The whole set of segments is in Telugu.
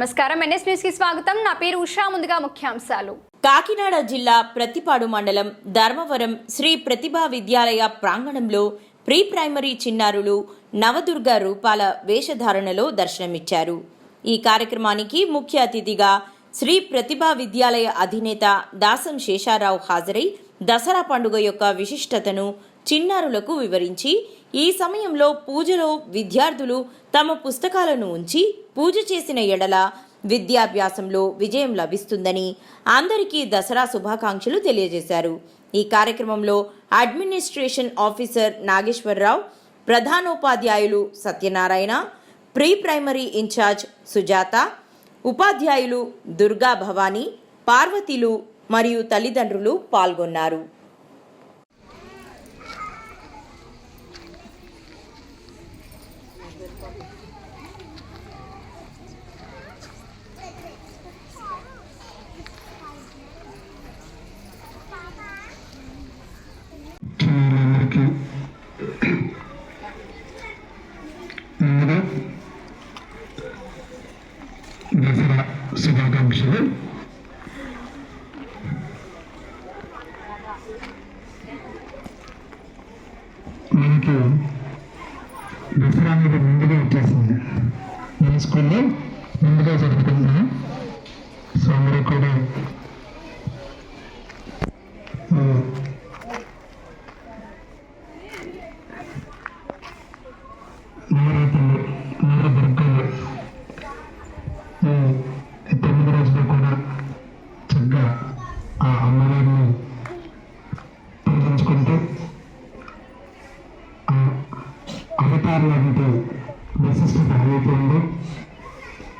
నమస్కారం. ఎన్ఎస్ న్యూస్కి స్వాగతం. నా పేరు ఉషా. ముందుగా ముఖ్యాంశాలు. కాకినాడ జిల్లా ప్రతిపాడు మండలం ధర్మవరం శ్రీ ప్రతిభా విద్యాలయ ప్రాంగణంలో ప్రీ ప్రైమరీ చిన్నారులు నవదుర్గ రూపాల వేషధారణలో దర్శనమిచ్చారు. ఈ కార్యక్రమానికి ముఖ్య అతిథిగా శ్రీ ప్రతిభా విద్యాలయ అధినేత దాసం శేషారావు హాజరై దసరా పండుగ యొక్క విశిష్టతను చిన్నారులకు వివరించి ఈ సమయంలో పూజలో విద్యార్థులు తమ పుస్తకాలను ఉంచి పూజ చేసిన ఎడల విద్యాభ్యాసంలో విజయం లభిస్తుందని అందరికీ దసరా శుభాకాంక్షలు తెలియజేశారు. ఈ కార్యక్రమంలో అడ్మినిస్ట్రేషన్ ఆఫీసర్ నాగేశ్వరరావు ప్రధానోపాధ్యాయులు Satyanarayana pre primary incharge Sujatha ఉపాధ్యాయులు దుర్గా భవానీ పార్వతీలు మరియు తల్లిదండ్రులు పాల్గొన్నారు. ముందుగా దసరా శుభాకాంక్షలు మనకి దసరా అనేది ముందుగా వచ్చేసింది మన స్కూల్లో ముందుగా జరుపుకుంటున్నాం సో అందరూ కూడా ఆ అమ్మవారిని పూజించుకుంటే ఆ అవతార్ లాంటి విశిష్టత ఏదైతే ఉందో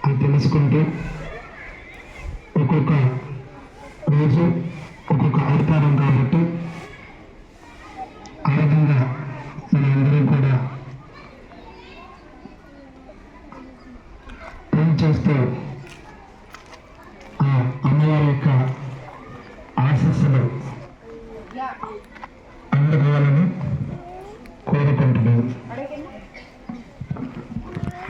అది తెలుసుకుంటూ ఒక్కొక్క రోజు ఒక్కొక్క అవతారం కాబట్టి ఆ విధంగా మన అందరం కూడా ఏం చేస్తే